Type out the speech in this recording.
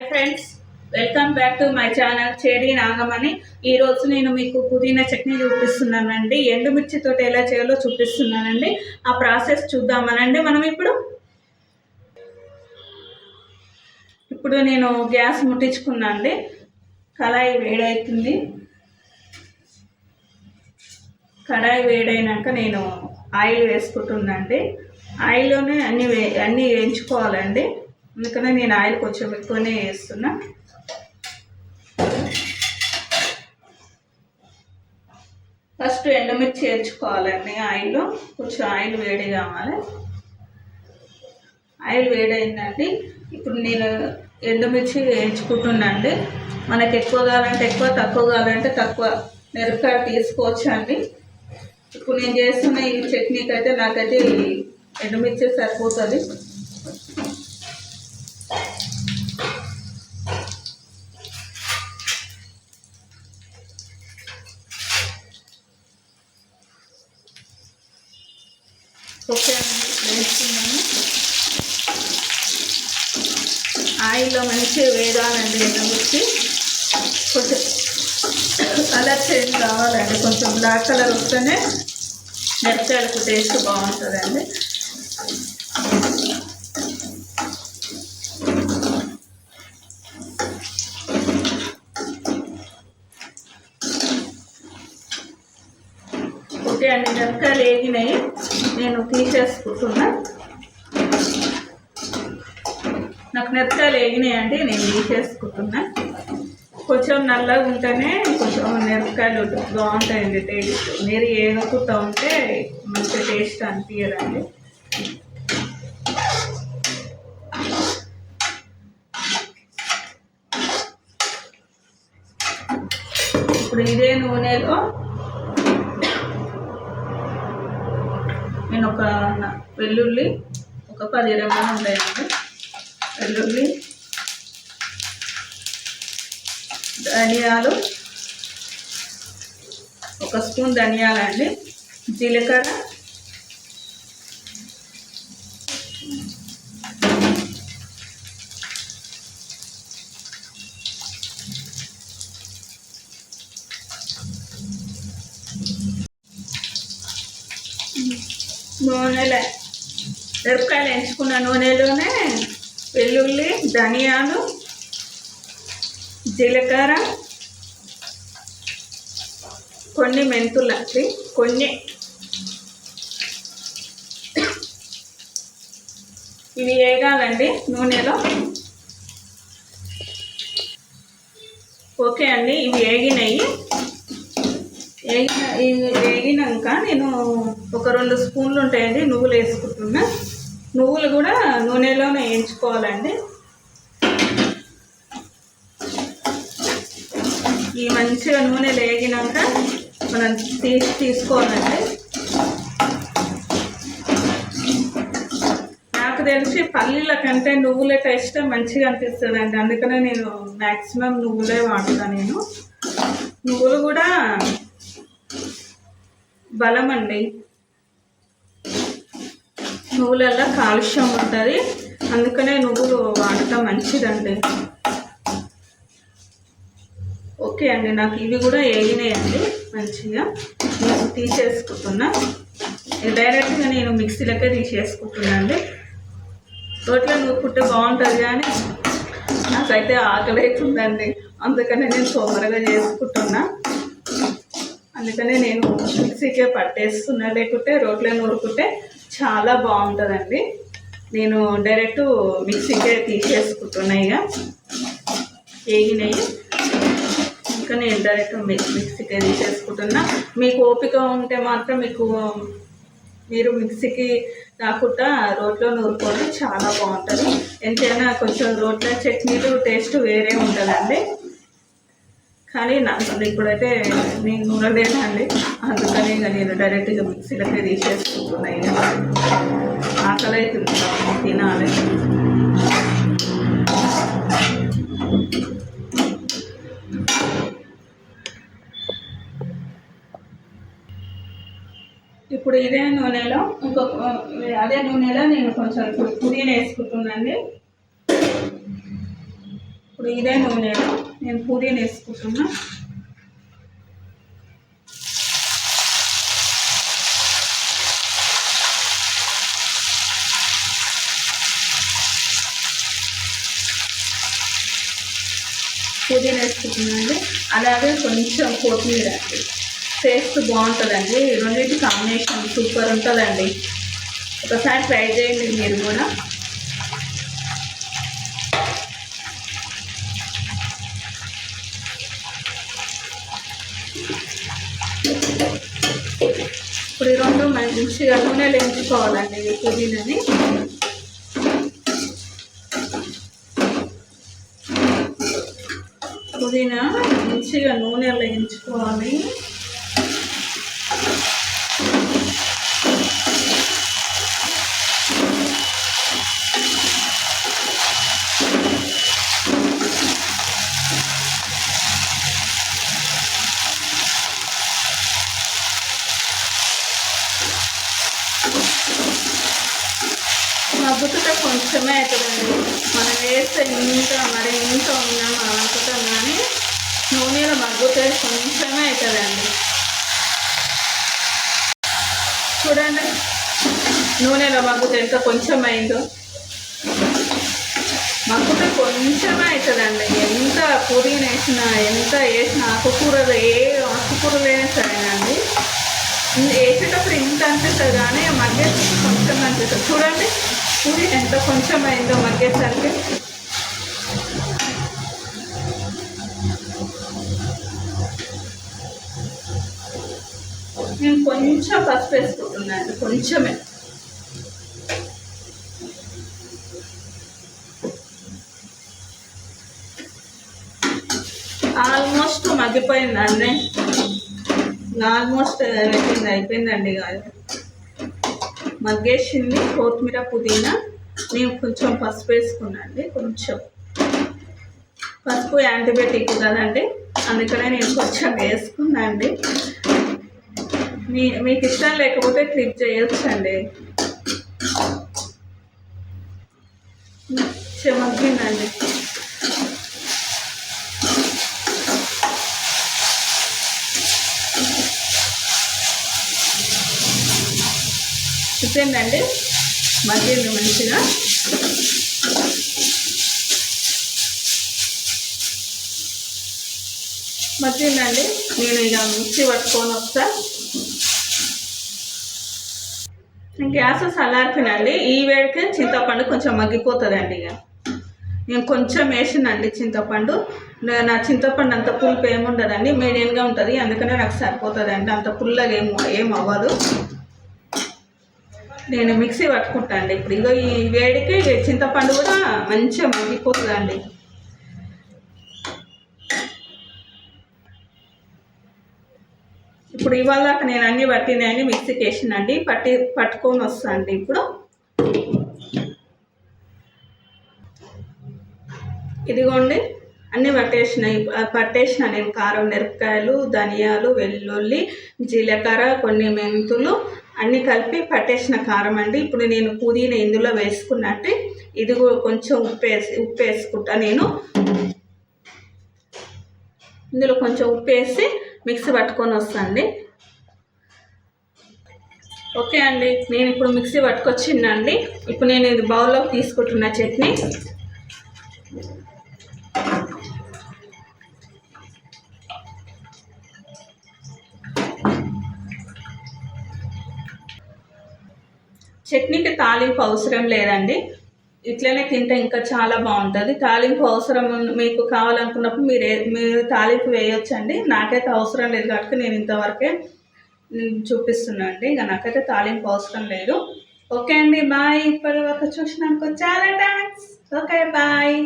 Friends welcome back to my channel చేరి నాగమని ఈ రోజు నేను మీకు పుదీనా చట్నీ చూపిస్తున్నానండి. ఎండుమిర్చితో ఎలా చేయాలో చూపిస్తున్నానండి. ఆ ప్రాసెస్ చూద్దామనండి మనం ఇప్పుడు. ఇప్పుడు నేను గ్యాస్ ముట్టించుకున్నా అండి కళాయి వేడవుతుంది కడాయి వేడైనాక నేను ఆయిల్ వేసుకుంటున్నా అండి ఆయిల్లోనే అన్ని వే అన్నీ వేయించుకోవాలండి. అందుకనే నేను ఆయిల్ కొంచెం ఎక్కువనే వేస్తున్నా. ఫస్ట్ ఎండుమిర్చి వేయించుకోవాలండి ఆయిల్లో. కొంచెం ఆయిల్ వేడి కావాలి. ఆయిల్ వేడైందండి ఇప్పుడు నేను ఎండుమిర్చి వేయించుకుంటున్నాండి మనకు మనకి ఎక్కువ కావాలంటే ఎక్కువ తక్కువ కావాలంటే తక్కువ. మిరపకాయ తీసుకోవచ్చు అండి ఇప్పుడు నేను చేస్తున్న ఈ చట్నీకి అయితే నాకైతే ఎండుమిర్చి సరిపోతుంది. ఆయిల్లో మంచిగా వేగాలండి ఎండుమిర్చి కొంచెం కలర్ చేంజ్ కావాలండి. కొంచెం బ్లాక్ కలర్ వస్తేనే మిరపకాయలకు టేస్ట్ బాగుంటుందండి. ఓకే అండి మిరపకాయలు వేగినాయి. నేను తీసేసుకుంటున్నాను నాకు మిరపకాయలు వేగినాయండి నేను తీసేసుకుంటున్నా. కొంచెం నల్లగా ఉంటేనే కొంచెం మిరపకాయలు బాగుంటాయండి టేస్ట్ మీరు ఏనుకుతా ఉంటే మంచి టేస్ట్ అనిపించదండి ఇప్పుడు ఇదే నూనెలో నేను ఒక వెల్లుల్లి ఒక పది ఇరవై ఉంటాయండి. వెల్లుల్లి ధనియాలు ఒక స్పూన్ ధనియాలు అండి జీలకర్ర నూనెలే మిరపకాయలు ఎంచుకున్న నూనెలోనే వెల్లుల్లి ధనియాలు జీలకర్ర కొన్ని మెంతులు అండి. కొన్ని. ఇవి వేగాలండి నూనెలో. ఓకే అండి ఇవి వేగినాయి. వేగిన ఇవి వేగినాక నేను ఒక రెండు స్పూన్లు ఉంటాయండి నువ్వులు వేసుకుంటున్నా. నువ్వులు కూడా నూనెలోనే వేయించుకోవాలండి. ఈ మంచిగా నూనె వేగినాక మనం తీసి తీసుకోవాలండి. నాకు తెలిసి పల్లీల కంటే నువ్వుల టేస్ట్ మంచిగా అనిపిస్తుంది అండి అందుకనే నేను మ్యాక్సిమం నువ్వులే వాడతాను నేను. నువ్వులు కూడా బలం అండి. నువ్వులలో కాలుష్యం ఉంటుంది. అందుకనే నువ్వులు వాడటం మంచిదండి. ఓకే అండి నాకు ఇవి కూడా వేగినాయండి మంచిగా. నేను తీసేసుకుంటున్నా. డైరెక్ట్గా నేను మిక్సీలకే తీసేసుకుంటున్నా అండి. రోట్లో నూరుకుంటే బాగుంటుంది కానీ నాకైతే ఆకలి అవుతుందండి అందుకనే నేను తొందరగా చేసుకుంటున్నా. అందుకనే నేను మిక్సీకే పట్టేస్తున్నా. లేకుంటే రోట్లో నూరుకుంటే చాలా బాగుంటుందండి. నేను డైరెక్ట్ మిక్సీకే తీసేసుకుంటున్నాయి ఇక. వేగినాయి ఇంకా నేను డైరెక్ట్ మిక్సీకే తీసేసుకుంటున్నా. మీకు ఓపిక ఉంటే మాత్రం మీకు మీరు మిక్సీకి కాకుండా రోట్లో నూరుకొని చాలా బాగుంటుంది. ఎంతైనా కొంచెం రోట్ల చట్నీలు టేస్ట్ వేరే ఉంటుందండి. కానీ నాకు ఇప్పుడైతే నేను నూనెలేనండి అందుకని ఇక నేను డైరెక్ట్గా మిక్సీలకే తీసేసుకుంటున్నాయి ఆకలి అవుతుంది తినాలి. ఇప్పుడు ఇదే నూనెలో ఇంకొక అదే నూనెలో నేను కొంచెం ఇప్పుడు పుదీనా వేసుకుంటున్నాండి ఇప్పుడు ఇదే నూనెలో నేను పూరీని వేసుకుంటున్నా. పుదీనా వేసుకుంటున్నాండి అలాగే కొంచెం కొత్తిమీర అండి. టేస్ట్ బాగుంటుందండి. రెండింటి కాంబినేషన్ సూపర్ ఉంటుందండి. ఒకసారి ట్రై చేయండి మీరు కూడా ఇప్పుడు ఈ రెండు మంచిగా నూనెలు ఎంచుకోవాలండి ఈ పుదీనని. పుదీనా మంచిగా నూనెలో ఎంచుకోవాలి మగ్గుతుంటే కొంచెమే అవుతుందండి మనం వేస్తే ఇంత మరి ఇంత ఉందా మనం అనుకుంటాం కానీ నూనెలో మగ్గుతే కొంచెమే అవుతుందండి చూడండి నూనెలో మగ్గుతే ఎంత కొంచెం అయిందో మగ్గుతే కొంచెమే అవుతుందండి ఎంత పుదీన వేసినా ఎంత వేసిన ఆకుకూరలు ఏ ఆకుకూరలు అయినా సరేనండి. వేసేటప్పుడు ఇంత అనిపిస్తుంది కానీ మగ్గేసరికి కొంచెం అనిపిస్తుంది. చూడండి పూరి ఎంత కొంచెం అయిందో మగ్గేసరికి. నేను కొంచెం పసుపు వేసుకుంటున్నాను కొంచెమే. ఆల్మోస్ట్ మగ్గిపోయింది ఆల్మోస్ట్ అయిపోయింది అయిపోయిందండి కాదు మగ్గేసింది కొత్తిమీర పుదీనా. నేను కొంచెం పసుపు వేసుకున్నాండి కొంచెం. పసుపు యాంటీబయాటిక్ కదండి అందుకనే నేను కొంచెం వేసుకున్నాను అండి మీ మీకు ఇష్టం లేకపోతే క్లిప్ చేయొచ్చండి. చెమగ్గిందండి. చికెన్ అండి మగ్గింది మంచిగా. మగ్గిందండి. నేను ఇక మిక్సీ పట్టుకొని వస్తా. గ్యాస్ చల్లారిపోయినండి ఈ వేడికి చింతపండు కొంచెం మగ్గిపోతుందండి ఇక. నేను కొంచెం వేసిందండి చింతపండు. నా చింతపండు అంత పులుపు ఏముండదండి మీడియంగా ఉంటుంది. అందుకనే నాకు సరిపోతుందండి. అంత పుల్లగా ఏం ఏం అవ్వదు. నేను మిక్సీ పట్టుకుంటా అండి ఇప్పుడు. ఇదో ఈ వేడికి చింతపండు కూడా మంచిగా మగ్గిపోతుందండి. ఇప్పుడు ఇవాళ నేను అన్ని పట్టినాయని మిక్సీకి వేసినండి పట్టి పట్టుకొని వస్తాండి ఇప్పుడు. ఇదిగోండి అన్నీ పట్టేసినాయి. పట్టేసిన నేను కారం మిరపకాయలు ధనియాలు వెల్లుల్లి జీలకర్ర కొన్ని మెంతులు అన్నీ కలిపి పట్టేసిన కారం అండి. ఇప్పుడు నేను పుదీనా ఇందులో వేసుకున్నట్టు ఇది కొంచెం ఉప్పు వేసి ఉప్పు వేసుకుంటా నేను. ఇందులో కొంచెం ఉప్పు వేసి మిక్సీ పట్టుకొని వస్తాండి. ఓకే అండి నేను ఇప్పుడు మిక్సీ పట్టుకొచ్చిందండి. ఇప్పుడు నేను ఇది బౌల్లోకి తీసుకుంటున్న చట్నీ. చట్నీకి తాలింపు అవసరం లేదండి. ఇట్లనే తింటే ఇంకా చాలా బాగుంటుంది. తాలింపు అవసరం మీకు కావాలనుకున్నప్పుడు మీరు మీరు తాలింపు వేయొచ్చండి. నాకైతే అవసరం లేదు కాబట్టి నేను ఇంతవరకే చూపిస్తున్నా అండి. ఇక నాకైతే తాలింపు అవసరం లేదు. ఓకే అండి బాయ్. ఇప్పటి వరకు చూసినందుకు చాలా థ్యాంక్స్. Okay bye.